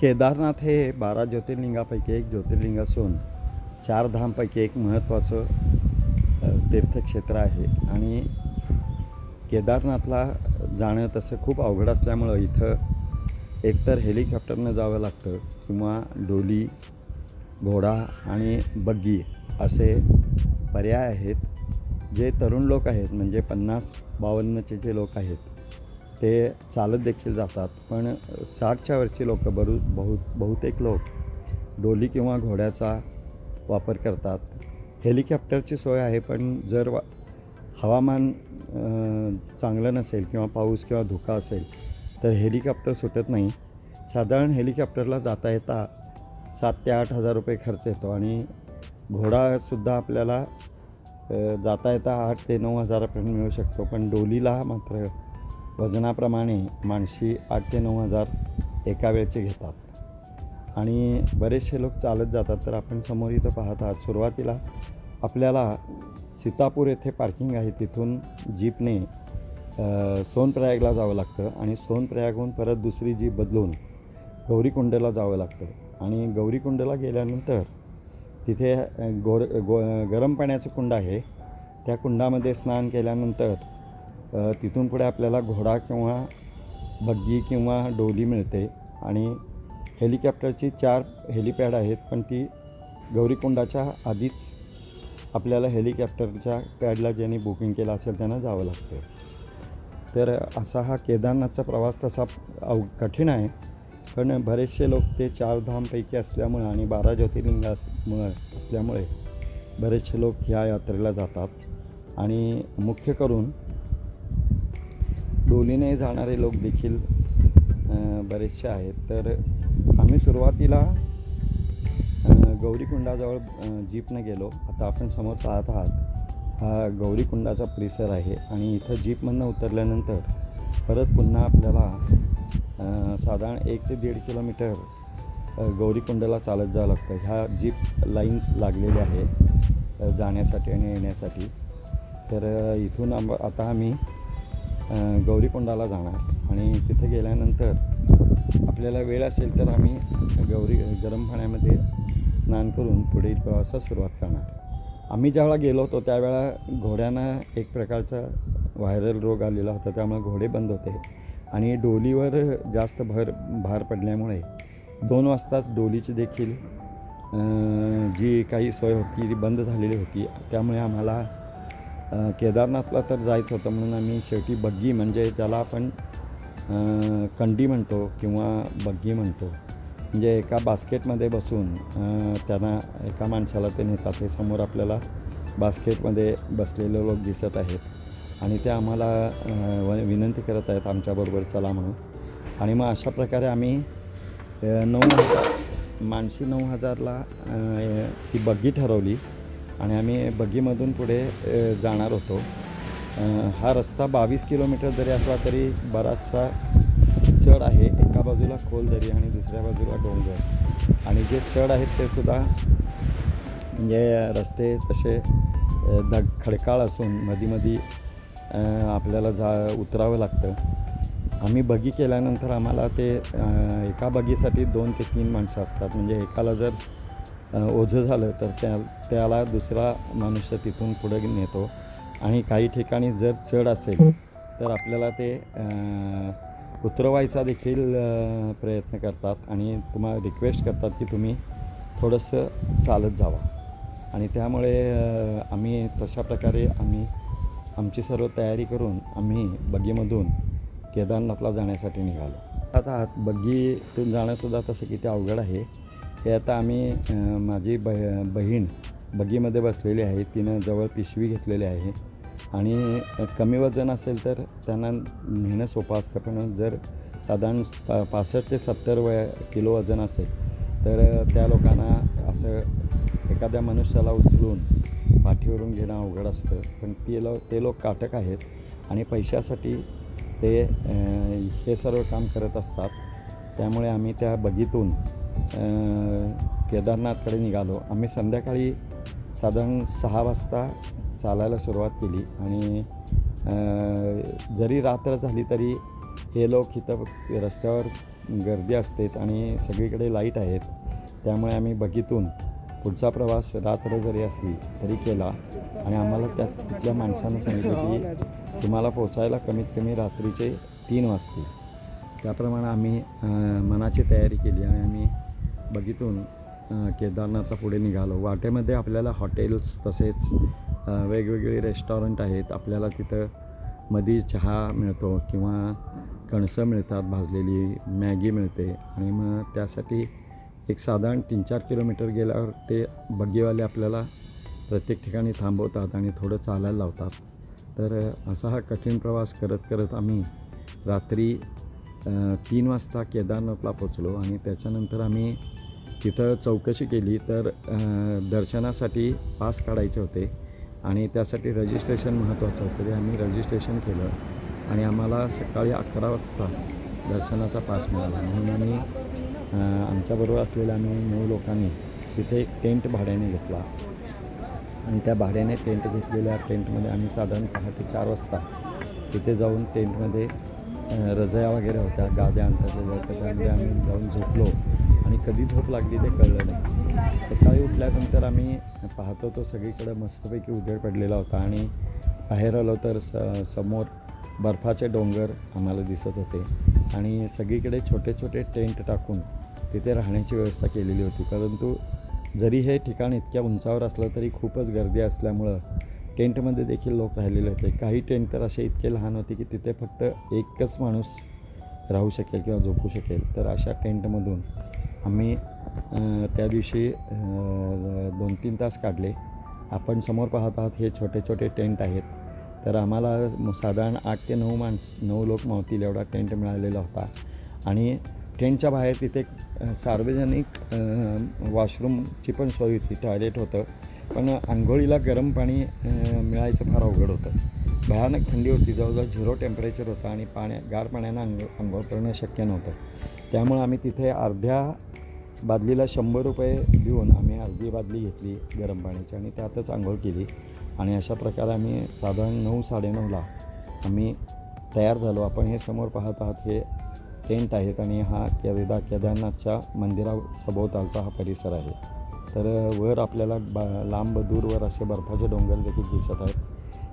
केदारनाथ हे बारा ज्योतिर्लिंगापैकी एक ज्योतिर्लिंग असून चार धामपैकी एक महत्त्वाचं तीर्थक्षेत्र आहे. आणि केदारनाथला जाणं तसं खूप अवघड असल्यामुळं इथं एकतर हेलिकॉप्टरनं जावं लागतं किंवा डोली घोडा आणि बग्गी असे पर्याय आहेत. जे तरुण लोक आहेत म्हणजे पन्नास बावन्नचे जे लोक आहेत ते चालत देखील जातात. पण साठच्या वरची लोक बरू बहु बहुतेक लोक डोली किंवा घोड्याचा वापर करतात. हेलिकॉप्टरची सोय आहे पण जर वा हवामान चांगलं नसेल किंवा पाऊस किंवा धुका असेल तर हेलिकॉप्टर सुटत नाही. साधारण हेलिकॉप्टरला जाता येता सात ते आठ हजार रुपये खर्च येतो आणि घोडासुद्धा आपल्याला जाता येता आठ ते नऊ हजारापर्यंत मिळू शकतो. पण डोलीला मात्र वजनाप्रमाणे माणशी आठ ते नऊ हजार एका वेळचे घेतात. आणि बरेचसे लोक चालत जातात तर आपण समोर इथं पाहत आहात सुरुवातीला आपल्याला सीतापूर येथे पार्किंग आहे. तिथून जीपने सोनप्रयागला जावं लागतं आणि सोनप्रयागहून परत दुसरी जीप बदलून गौरीकुंडला जावं लागतं. आणि गौरीकुंडला गेल्यानंतर तिथे गोर गो गरम पाण्याचं कुंड आहे. त्या कुंडामध्ये स्नान केल्यानंतर तिथून पुढे आपल्याला घोडा किंवा बग्गी किंवा डोली मिळते. आणि हेलिकॉप्टरची चार हेलिपॅड आहेत पण ती गौरीकुंडाच्या आधीच आपल्याला हेलिकॉप्टरच्या पॅडला ज्यांनी बुकिंग केलं असेल त्यांना जावं लागतं. तर असा हा केदारनाथचा प्रवास तसा अव कठीण आहे पण बरेचसे लोक ते चार धामपैकी असल्यामुळं आणि बारा ज्योतिर्लिंग असमुळं असल्यामुळे बरेचसे लोक ह्या यात्रेला जातात. आणि मुख्य करून डोलीने जाणारे लोक देखील बरेचसे आहेत. तर आम्ही सुरुवातीला गौरीकुंडाजवळ जीपनं गेलो. आता आपण समोर पाहत आहात हा गौरीकुंडाचा परिसर आहे आणि इथं जीपमधनं उतरल्यानंतर परत पुन्हा आपल्याला साधारण एक ते दीड किलोमीटर गौरीकुंडला गौरीकुंडाला चालत जावं लागतं. ह्या जीप लाईन्स लागलेल्या आहेत जाण्यासाठी आणि येण्यासाठी. तर इथून आंब आता आम्ही गौरीकुंडाला जाणार. आणि तिथे गेल्यानंतर आपल्याला वेळ असेल तर आम्ही गौरी गरम पाण्यामध्ये स्नान करून पुढील प्रवासास सुरुवात करणार. आम्ही ज्यावेळा गेलो होतो त्यावेळा घोड्यांना एक प्रकारचा व्हायरल रोग आलेला होता. त्यामुळे घोडे बंद होते. आणि डोलीवर जास्त भर भार पडल्यामुळे दोन वाजताच डोलीची देखील जी काही सोय होती ती बंद झालेली होती. त्यामुळे आम्हाला केदारनाथला तर जायचं होतं म्हणून आम्ही शेवटी बग्गी म्हणजे ज्याला आपण कंडी म्हणतो किंवा बग्गी म्हणतो. म्हणजे एका बास्केटमध्ये बसून त्यांना एका माणसाला ते नेतात. हे समोर आपल्याला बास्केटमध्ये बसलेले लोक दिसत आहेत. आणि ते आम्हाला व- विनंती करत आहेत आमच्याबरोबर चला म्हणून. आणि मग अशा प्रकारे आम्ही नऊ हजार माणशी नऊ हजारला ती बग्गी ठरवली. आणि आम्ही बगीमधून पुढे जाणार होतो. हा रस्ता बावीस किलोमीटर जरी असला तरी बराचसा चढ आहे. एका बाजूला खोल दरी आणि दुसऱ्या बाजूला डोंगर. आणि जे चढ आहेत ते सुद्धा म्हणजे रस्ते तसे अ, दग खडकाळ असून मधीमधी आपल्याला जा उतरावं लागतं. आम्ही बगी केल्यानंतर आम्हाला ते एका बगीसाठी दोन ते तीन माणसं असतात. म्हणजे एकाला जर ओझं झालं तर त्या त्याला दुसरा मनुष्य तिथून पुढे नेतो. आणि काही ठिकाणी जर चढ असेल तर आपल्याला ते उतरवायचा देखील प्रयत्न करतात. आणि तुम्हाला रिक्वेस्ट करतात की तुम्ही थोडंसं चालत जावा. आणि त्यामुळे आम्ही तशा प्रकारे आम्ही आमची सर्व तयारी करून आम्ही बग्गीमधून केदारनाथला जाण्यासाठी निघालो. आता बग्गीतून जाणंसुद्धा तसं किती अवघड आहे हे आता आम्ही माझी ब बहीण बगीमध्ये बसलेली आहे. तिनं जवळ पिशवी घेतलेली आहे. आणि कमी वजन असेल तर त्यांना नेणं सोपं असतं. पण जर साधारण पा पासष्ट ते सत्तर वय किलो वजन असेल तर त्या लोकांना असं एखाद्या मनुष्याला उचलून पाठीवरून घेणं अवघड असतं. पण ते लो ते लोक काटक आहेत आणि पैशासाठी ते हे सर्व काम करत असतात. त्यामुळे आम्ही त्या बगीतून केदारनाथकडे निघालो. आम्ही संध्याकाळी साधारण सहा वाजता चालायला सुरुवात केली आणि जरी रात्र झाली तरी हे लोक इथं रस्त्यावर गर्दी असतेच आणि सगळीकडे लाइट आहेत. त्यामुळे आम्ही बगीतून पुढचा प्रवास रात्र जरी असली तरी केला. आणि आम्हाला त्या तिथल्या माणसानं सांगितलं की तुम्हाला पोचायला कमीत कमी रात्रीचे तीन वाजतील. त्याप्रमाणे आम्ही मनाची तयारी केली आणि आम्ही बगीतून केदारनाथला पुढे निघालो. वाटेमध्ये आपल्याला हॉटेल्स तसेच वेगवेगळी वेगवेगळे रेस्टॉरंट आहेत. आपल्याला तिथं मधी चहा मिळतो किंवा कणसं मिळतात भाजलेली मॅगी मिळते. आणि मग त्यासाठी एक साधारण तीन चार किलोमीटर गेल्यावर ते बग्गीवाले आपल्याला प्रत्येक ठिकाणी थांबवतात आणि थोडं चालायला लावतात. तर असा हा कठीण प्रवास करत करत आम्ही रात्री तीन वाजता केदारनाथला पोचलो आणि त्याच्यानंतर आम्ही तिथं चौकशी केली तर दर्शनासाठी पास काढायचे होते आणि त्यासाठी रजिस्ट्रेशन महत्त्वाचं होतं. तरी आम्ही रजिस्ट्रेशन केलं आणि आम्हाला सकाळी अकरा वाजता दर्शनाचा पास मिळाला. म्हणून आम्ही आमच्याबरोबर असलेल्या आम्ही नऊ लोकांनी तिथे एक टेंट भाड्याने घेतला. आणि त्या भाड्याने टेंट घेतलेल्या टेंटमध्ये आम्ही साधारण पहाटे चार वाजता तिथे जाऊन टेंटमध्ये रजया वगैरे होत्या गाद्या अंतरलेल्या होत्या त्यामध्ये आम्ही जाऊन झोपलो. आणि कधी झोप लागली ते कळलं नाही. सकाळी उठल्यानंतर आम्ही पाहतो तो सगळीकडे मस्तपैकी उजेड पडलेला होता आणि बाहेर आलो तर स समोर बर्फाचे डोंगर आम्हाला दिसत होते. आणि सगळीकडे छोटे छोटे टेंट टाकून तिथे राहण्याची व्यवस्था केलेली होती. परंतु जरी हे ठिकाण इतक्या उंचावर असलं तरी खूपच गर्दी असल्यामुळं टेंटमध्ये देखील लोक राहिलेले होते. काही टेंट तर असे इतके लहान होते की तिथे फक्त एकच माणूस राहू शकेल किंवा झोपू शकेल. तर अशा टेंटमधून आम्ही त्या दिवशी दोन तीन तास काढले. आपण समोर पाहत आहात हे छोटे छोटे टेंट आहेत. तर आम्हाला साधारण आठ ते नऊ माणस नऊ लोक मावतील एवढा टेंट मिळालेला होता. आणि टेंटच्या बाहेर तिथे सार्वजनिक वॉशरूमची पण सोय होती टॉयलेट होतं. पण आंघोळीला गरम पाणी मिळायचं फार अवघड होतं. भयानक थंडी होती जवळजवळ झिरो टेम्परेचर होतं आणि पाण्या गार पाण्यानं अंघ आंघोळ करणं शक्य नव्हतं. त्यामुळं आम्ही तिथे अर्ध्या बादलीला शंभर रुपये देऊन आम्ही अर्धी बादली घेतली गरम पाण्याची आणि त्यातच आंघोळ केली. आणि अशा प्रकारे आम्ही साधारण नऊ साडेनऊला आम्ही तयार झालो. आपण हे समोर पाहत आहात हे टेंट आहेत आणि हा केदा केदारनाथच्या मंदिरा सभोवतालचा हा परिसर आहे. तर वर आपल्याला बा लांब दूरवर असे बर्फाचे डोंगर देखील दिसत आहेत.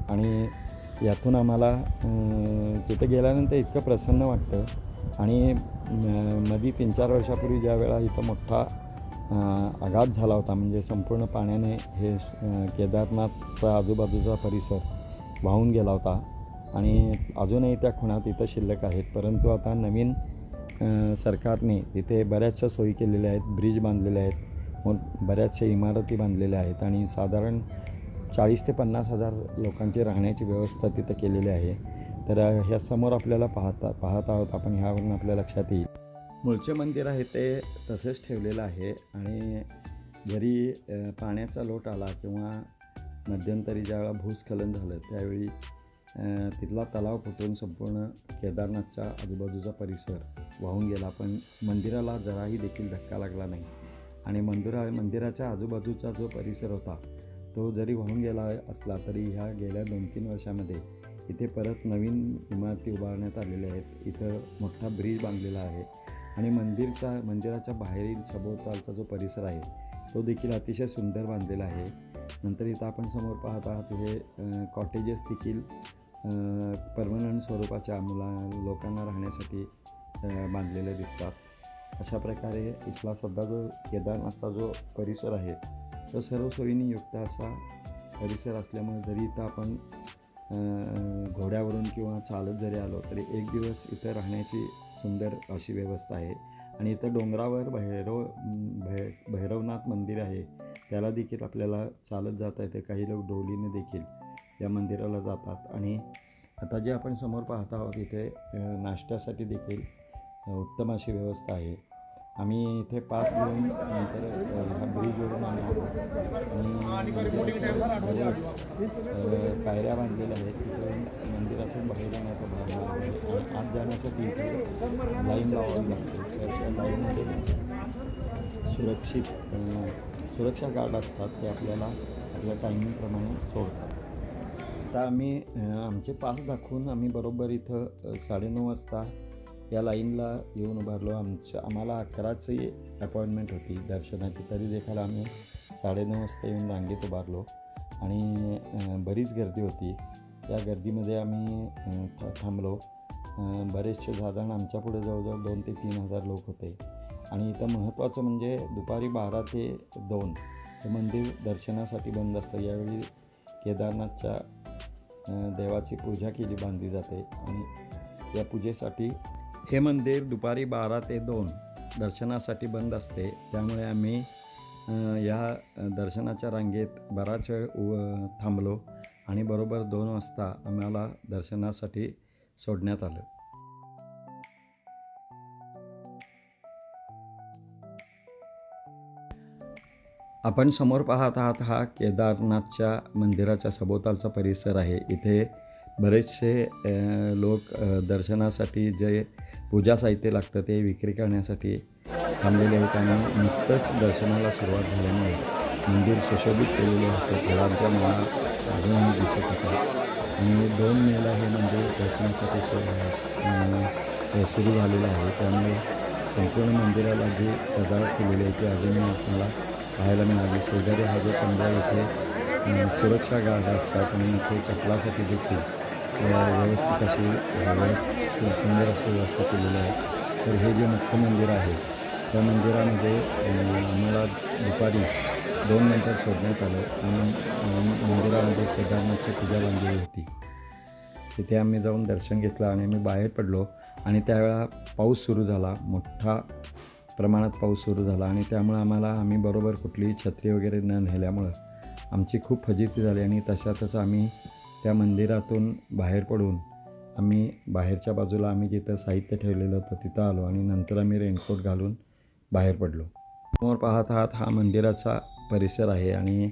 आणि यातून आम्हाला तिथे गेल्यानंतर इतकं प्रसन्न वाटतं. आणि म- मधी तीन चार वर्षापूर्वी ज्या वेळा इथं मोठा आघात झाला होता म्हणजे संपूर्ण पाण्याने हे केदारनाथचा आजूबाजूचा परिसर वाहून गेला होता. आणि अजूनही त्या खुणा तिथं शिल्लक आहेत. परंतु आता नवीन सरकारने तिथे बऱ्याचशा सोयी केलेल्या आहेत ब्रिज बांधलेले आहेत. हो, बऱ्याचशा इमारती बांधलेल्या आहेत आणि साधारण चाळीस ते पन्नास हजार लोकांची राहण्याची व्यवस्था तिथं केलेली आहे. तर ह्या समोर आपल्याला पाहता पाहत आहोत आपण ह्यावरून आपल्या लक्षात येईल. मूळचे मंदिर आहे ते तसेच ठेवलेलं आहे आणि जरी पाण्याचा लोट आला किंवा मध्यंतरी ज्यावेळेला भूस्खलन झालं त्यावेळी तिथला तलाव फुटून संपूर्ण केदारनाथच्या आजूबाजूचा परिसर वाहून गेला. पण मंदिराला जराही देखील धक्का लागला नाही. आणि मंदिरा मंदिराच्या आजूबाजूचा जो परिसर होता तो जरी वाहून गेला असला तरी ह्या गेल्या दोन तीन वर्षामध्ये इथे परत नवीन इमारती उभारण्यात आलेल्या आहेत. इथं मोठा ब्रिज बांधलेला आहे आणि मंदिरचा मंदिराच्या बाहेरील सभोवतालचा जो परिसर आहे तो देखील अतिशय सुंदर बांधलेला आहे. नंतर इथं आपण समोर पाहत आहात हे कॉटेजेस देखील परमनंट स्वरूपाच्या मुला लोकांना राहण्यासाठी बांधलेले दिसतात. अशा प्रकारे इथला सध्या जो केदारनाथचा जो परिसर आहे तो सर्व सोयीने युक्त असा परिसर असल्यामुळे जरी इथं आपण घोड्यावरून किंवा चालत जरी आलो तरी एक दिवस इथं राहण्याची सुंदर अशी व्यवस्था आहे. आणि इथं डोंगरावर भैरव भै भैरवनाथ मंदिर आहे. त्याला देखील आपल्याला चालत जाता येते. काही लोक डोलीने देखील या मंदिराला जातात. आणि आता जे आपण समोर पाहत आहोत इथे नाश्त्यासाठी देखील उत्तम अशी व्यवस्था आहे. आम्ही इथे पास घेऊन नंतर अ, ह्या ब्रिजवरून आम्ही आलो आणि पायऱ्या बांधलेल्या आहेत. तिथून मंदिरातून बाहेर जाण्याचा भाग आहे. आणि आत जाण्यासाठी इथे लाईन लावावी लागते तर त्या लाईनमध्ये सुरक्षित सुरक्षा गार्ड असतात. ते आपल्याला आपल्या टायमिंगप्रमाणे सोडतात. आता आम्ही आमचे पास दाखवून आम्ही बरोबर इथं साडेनऊ वाजता या लाईनला येऊन उभारलो आमचं आम्हाला अकराची अपॉइंटमेंट होती दर्शनाची. तरी देखील आम्ही साडेनऊ वाजता येऊन रांगेत उभारलो. आणि बरीच गर्दी होती. त्या गर्दीमध्ये आम्ही थांबलो. बरेचसे साधारण आमच्या पुढे जवळजवळ दोन ते तीन हजार लोक होते. आणि इथं महत्त्वाचं म्हणजे दुपारी बारा ते दोन हे मंदिर दर्शनासाठी बंद असतं. यावेळी केदारनाथच्या देवाची पूजा केली बांधली जाते. आणि या पूजेसाठी हे मंदिर दुपारी बारा ते दोन दर्शनासाठी बंद असते. त्यामुळे आम्ही या दर्शनाच्या रांगेत बराच वेळ उ थांबलो आणि बरोबर दोन वाजता आम्हाला दर्शनासाठी सोडण्यात आलं. आपण समोर पाहत आहात हा केदारनाथच्या मंदिराच्या सभोवतालचा परिसर आहे. इथे बरेचसे लोक दर्शनासाठी जे पूजा साहित्य लागतं ते विक्री करण्यासाठी थांबलेले आहेत आणि नुकतंच दर्शनाला सुरुवात झाल्यामुळे मंदिर सुशोभित केलेले होते फळांच्या माळा अजूनही दिसत होत्या. आणि दोन मेला हे मंदिर दर्शनासाठी सुरू झालेलं आहे. त्यामुळे संपूर्ण मंदिराला जी सजावट केलेली आहे ती अजूनही आपल्याला पाहायला मिळाली. शेजारी हा जो कमरा इथे सुरक्षा गार्ड असतात आणि इथे चपलासाठी देखील व्यवस्थित अशी सुंदर अशी व्यवस्था केलेली आहे. तर हे जे मुख्य मंदिर आहे त्या मंदिरामध्ये आम्हाला दुपारी दोन नंतर सोडण्यात आलं. आणि मंदिरामध्ये केदारनाथची पूजा बांधलेली होती. तिथे आम्ही जाऊन दर्शन घेतलं आणि आम्ही बाहेर पडलो. आणि त्यावेळा पाऊस सुरू झाला मोठा प्रमाणात पाऊस सुरू झाला. आणि त्यामुळं आम्हाला आम्ही बरोबर कुठलीही छत्री वगैरे न नेल्यामुळं आमची खूप फजिती झाली. आणि तशातच आम्ही त्या मंदिरातून बाहेर पडून आम्ही बाहेरच्या बाजूला आम्ही जिथं साहित्य ठेवलेलं होतं तिथं आलो आणि नंतर आम्ही रेनकोट घालून बाहेर पडलो. समोर पाहत आहात हा मंदिराचा परिसर आहे आणि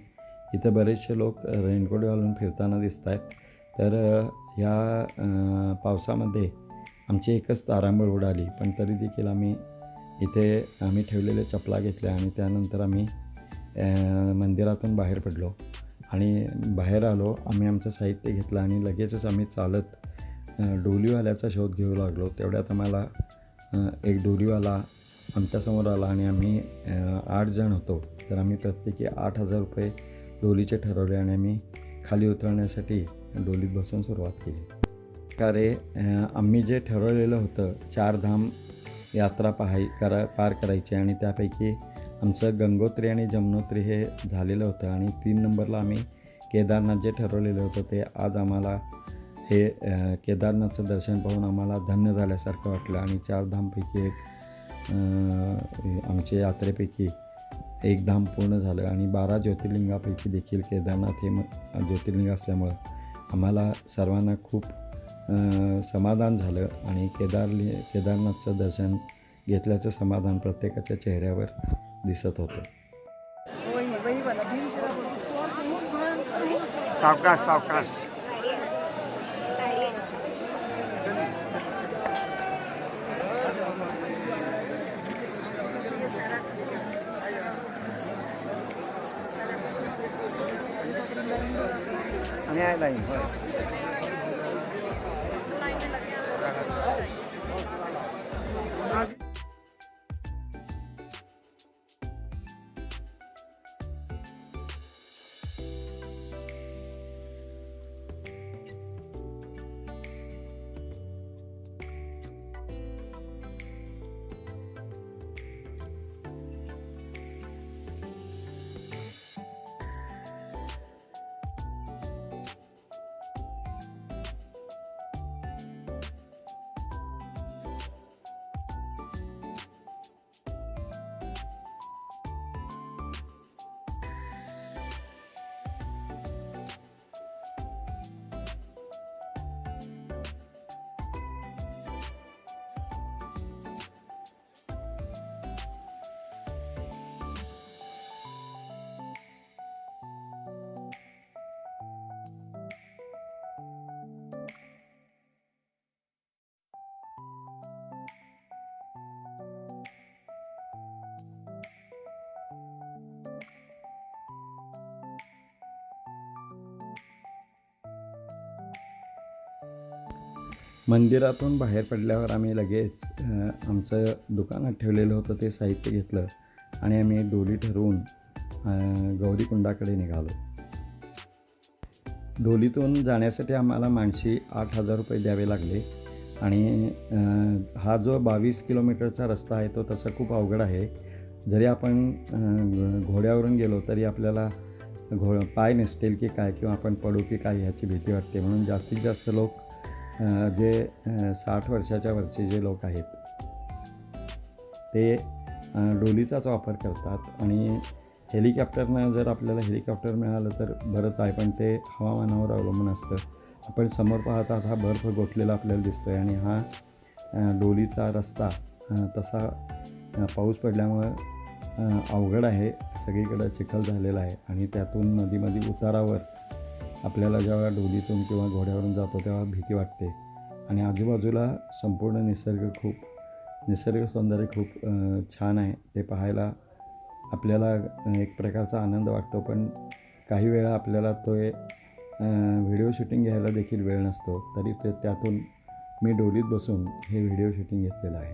इथं बरेचसे लोक रेनकोट घालून फिरताना दिसत आहेत. तर ह्या पावसामध्ये आमची एकच तारांबळ उडाली पण तरी देखील आम्ही इथे आम्ही ठेवलेल्या चपला घेतल्या आणि त्यानंतर आम्ही मंदिरातून बाहेर पडलो. आणि बाहेर आलो आम्ही आमचं साहित्य घेतलं आणि लगेचच आम्ही चालत डोलीवाल्याचा शोध घेऊ लागलो. तेवढ्यात आम्हाला एक डोलीवाला आमच्यासमोर आला आणि आम्ही आठ जण होतो. तर आम्ही प्रत्येकी आठ हजार रुपये डोलीचे ठरवले आणि आम्ही खाली उतरण्यासाठी डोलीत बसून सुरुवात केली. प्रकारे आम्ही जे ठरवलेलं होतं चार धाम यात्रा पाहाय करा पार करायची आणि त्यापैकी आमचं गंगोत्री आणि जमनोत्री हे झालेलं होतं आणि तीन नंबरला आम्ही केदारनाथ जे ठरवलेलं होतं ते आज आम्हाला हे केदारनाथचं दर्शन पाहून आम्हाला धन्य झाल्यासारखं वाटलं. आणि चार धामपैकी एक आमच्या यात्रेपैकी एक धाम पूर्ण झालं. आणि बारा ज्योतिर्लिंगापैकी देखील केदारनाथ हे ज्योतिर्लिंग असल्यामुळं आम्हाला सर्वांना खूप समाधान झालं. आणि केदारली केदारनाथचं दर्शन घेतल्याचं समाधान प्रत्येकाच्या चेहऱ्यावर दिसत होतं. सावकाश सावकाश. आणि आहे लाईन मंदिरातून बाहेर पडल्यावर आम्ही लगेच आमचं दुकानात ठेवलेलं होतं ते साहित्य घेतलं आणि आम्ही डोली ठरवून गौरीकुंडाकडे निघालो. डोलीतून जाण्यासाठी आम्हाला माणशी आठ हजार रुपये द्यावे लागले आणि हा जो बावीस किलोमीटरचा रस्ता आहे तो तसा खूप अवघड आहे. जरी आपण घोड्यावरून गेलो तरी आपल्याला घो पाय नसतील की काय किंवा आपण पडू की काय ह्याची भीती वाटते. म्हणून जास्तीत जास्त लोक जे साठ वर्षाच्या वरचे जे लोक आहेत ते डोलीचाच वापर करतात आणि हेलिकॉप्टरनं जर आपल्याला हेलिकॉप्टर मिळालं तर बरंच आहे पण ते हवामानावर अवलंबून असतं. आपण समोर पाहतात हा बर्फ गोठलेला आपल्याला दिसतो आहे आणि हा डोलीचा रस्ता तसा पाऊस पडल्यामुळं अवघड आहे सगळीकडं चिखल झालेला आहे आणि त्यातून नदीमध्ये उतारावर आपल्याला जेव्हा डोलीतून किंवा घोड्यावरून जातो तेव्हा भीती वाटते. आणि आजूबाजूला संपूर्ण निसर्ग खूप निसर्ग सौंदर्य खूप छान आहे. ते पाहायला आपल्याला एक प्रकारचा आनंद वाटतो. पण काही वेळा आपल्याला तो व्हिडिओ शूटिंग घ्यायला देखील वेळ नसतो. तरी ते त्यातून मी डोलीत बसून हे व्हिडिओ शूटिंग घेतलेलं आहे.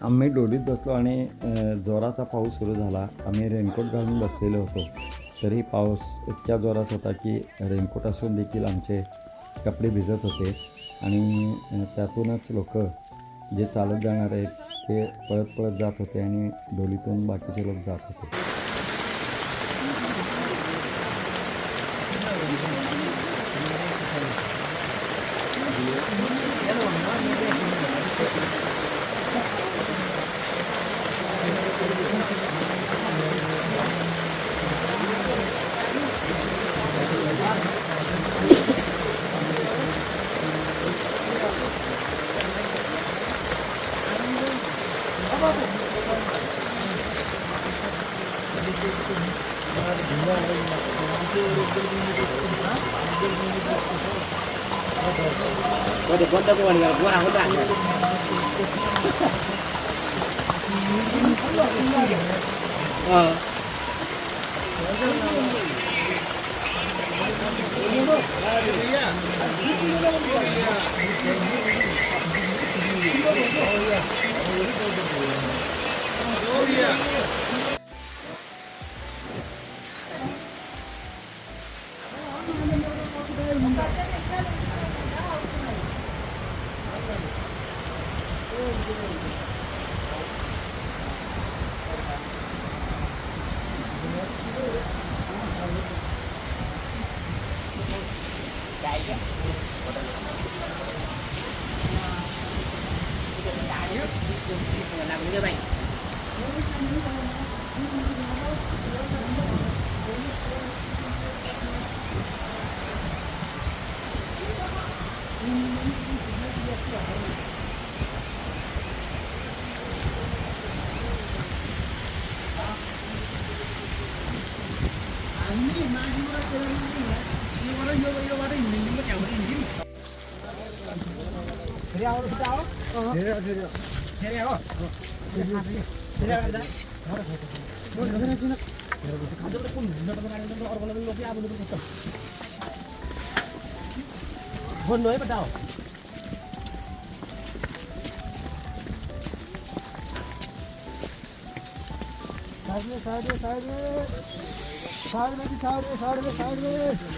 आम्ही डोलीत बसलो आणि जोराचा पाऊस सुरू झाला. आम्ही रेनकोट घालून बसलेलो होतो. तरी पाऊस इतक्या जोरात होता की रेनकोट असून देखील आमचे कपडे भिजत होते. आणि त्यातूनच लोक जे चालत जाणार आहेत ते पळत पळत जात होते आणि डोलीतून बाकीचे लोक जात होते. 덕분에 뭐라고 하지 않냐. 어. Oh yeah. म्हणजे बाई Thế nào, thế nào? Thế nào? Hôn mới bắt đầu Sağ ol, sağ ol, sağ ol. Sağ ol, sağ ol, sağ ol, sağ ol.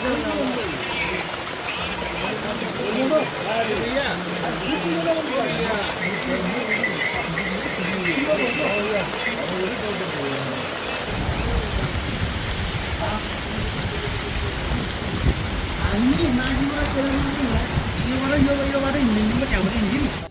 ini maju lah kalau ini, ini orang yang orang yang ini, ini macam orang ini.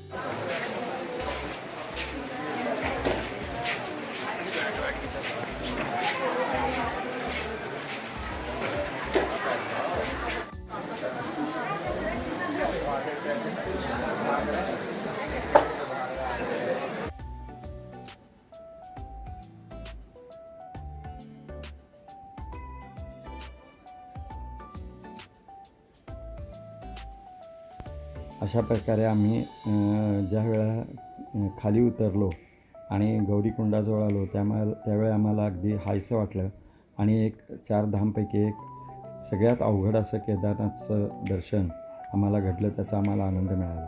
अशा प्रकारे आम्ही ज्या वेळा खाली उतरलो आणि गौरीकुंडाजवळ आलो त्यामुळे त्यावेळी आम्हाला अगदी हायसं वाटलं. आणि एक चार धामपैकी एक सगळ्यात अवघड असं केदारनाथचं दर्शन आम्हाला घडलं त्याचा आम्हाला आनंद मिळाला.